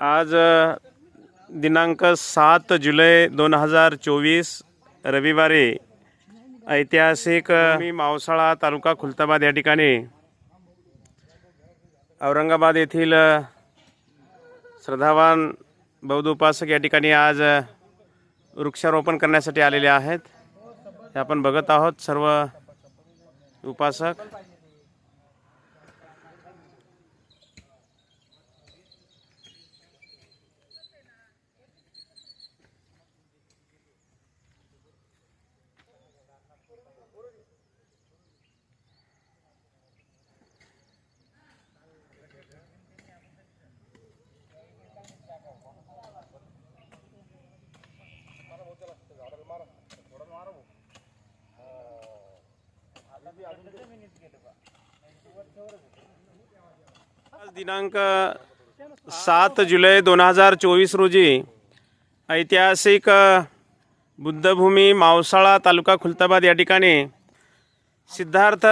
आज दिनांक सात जुलै दोन हजार चोवीस रविवारी ऐतिहासिक मी मावसाळा तालुका खुलताबाद या ठिकाणी औरंगाबाद येथील श्रद्धावान बौद्ध उपासक या ठिकाणी आज वृक्षारोपण करण्यासाठी आलेले आहेत. हे आपण बघत आहोत सर्व उपासक. दिनांक सात जुलै दोन हजार चोवीस रोजी ऐतिहासिक बुद्धभूमी मावसाळा तालुका खुलताबाद या ठिकाणी सिद्धार्थ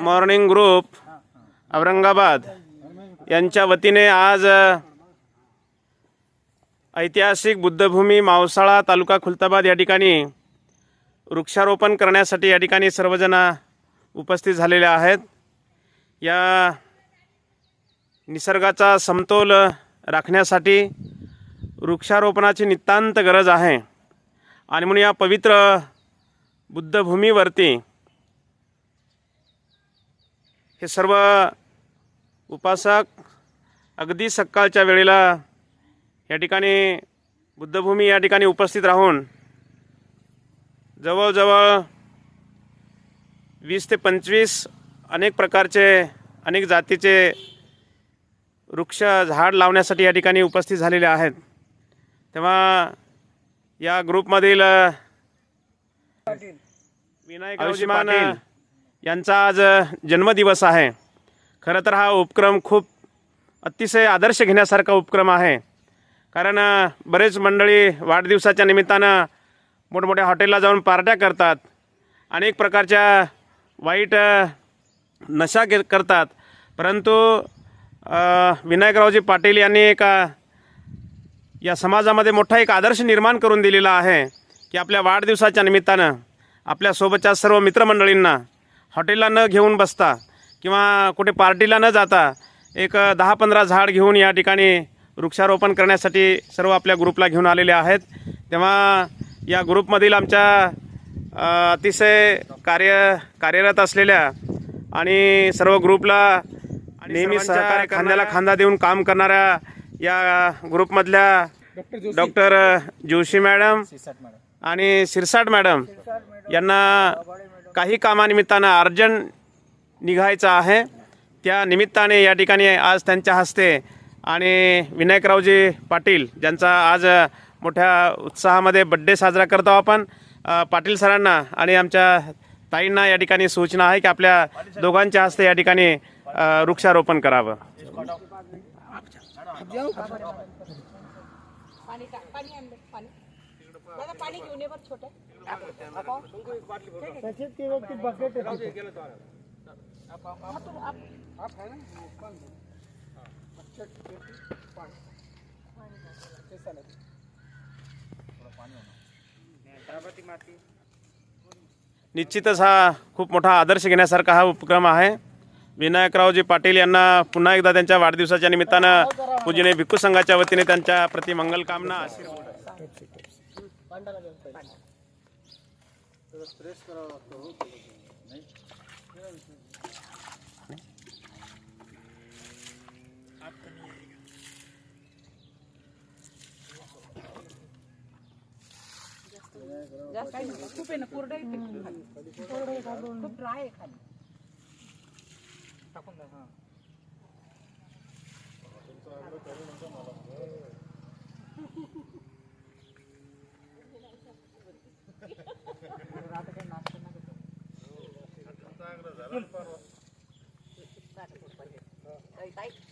मॉर्निंग ग्रुप औरंगाबाद यांच्या वतीने आज ऐतिहासिक बुद्धभूमी मावसाळा तालुका खुलताबाद या ठिकाणी वृक्षारोपण करण्यासाठी या ठिकाणी सर्वजण उपस्थित झालेल्या आहेत. या निसर्गाचा समतोल राखण्यासाठी वृक्षारोपणाची नितांत गरज आहे. आणि म्हणून या पवित्र बुद्धभूमीवरती हे सर्व उपासक अगदी सकाळच्या वेळेला या ठिकाणी बुद्धभूमी या ठिकाणी उपस्थित राहून जवळजवळ वीस ते पंचवीस अनेक प्रकारचे अनेक जातीचे वृक्ष झाड लावण्यासाठी या ठिकाणी उपस्थित झालेले आहेत. तेव्हा या ग्रुपमधील विनायक आयुष्यमान यांचा आज जन्मदिवस आहे. खरं तर हा उपक्रम खूप अतिशय आदर्श घेण्यासारखा उपक्रम आहे. कारण बरेच मंडळी वाढदिवसाच्या निमित्तानं मोठमोठ्या हॉटेलला जाऊन पार्ट्या करतात. अनेक प्रकारच्या वाईट नशा के करतात. परंतु विनायकरावजी पाटील यांनी एक या समाजामध्ये मोठा एक आदर्श निर्माण करून दिलेला आहे की आपल्या वाढदिवसाच्या निमित्तानं आपल्यासोबतच्या सर्व मित्रमंडळींना हॉटेलला न घेऊन बसता किंवा कुठे पार्टीला न जाता एक दहा पंधरा झाड घेऊन या ठिकाणी वृक्षारोपण करण्यासाठी सर्व आपल्या ग्रुपला घेऊन आलेले आहेत. तेव्हा या ग्रुपमधील आमच्या अतिशय कार्य कार्यरत असलेल्या आणि सर्व ग्रुपला नेहमी सहकार्य खांद्याला खांदा देऊन काम करणाऱ्या या ग्रुपमधल्या डॉक्टर जोशी. मॅडम आणि शिरसाट मॅडम यांना काही कामानिमित्तानं अर्जंट निघायचं आहे. त्या निमित्ताने या ठिकाणी आज त्यांच्या हस्ते आणि विनायकरावजी पाटील ज्यांचा आज मोठ्या उत्साहामध्ये बड्डे साजरा करतो आपण पाटील सरांना आणि आमच्या ताईंना या ठिकाणी सूचना आहे की आपल्या दोघांच्या हस्ते या ठिकाणी वृक्षारोपण करावं. पाणी का पाणी आणलं पाणी दादा पाणी घेऊन ये बरं छोटं हा, तू आप- निश्चितच हा खूप मोठा आदर्श घेण्यासारखा हा उपक्रम आहे. विनायकरावजी पाटील यांना पुन्हा एकदा त्यांच्या वाढदिवसाच्या निमित्तानं पूजने भिक्खू संघाच्या वतीने त्यांच्या प्रति मंगलकामना आशीर्वाद. जास्त काही नको. खूप आहे ना कोरडं आहे ते खाली. कोरडं आहे खाली. खूप ड्राय आहे खाली नाही, तुम्ही यांच्याकडे सगळे द्यायची होती ना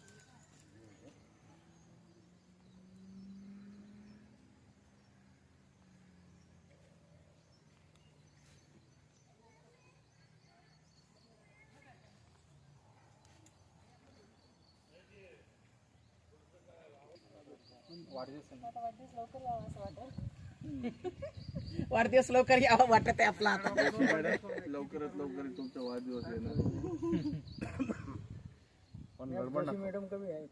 वाढदिवस लवकर यावा वाटत. आहे आपला आता. लवकरात लवकर तुमचा वाढदिवस येणार पण गडबड नका. मॅडम कमी आहे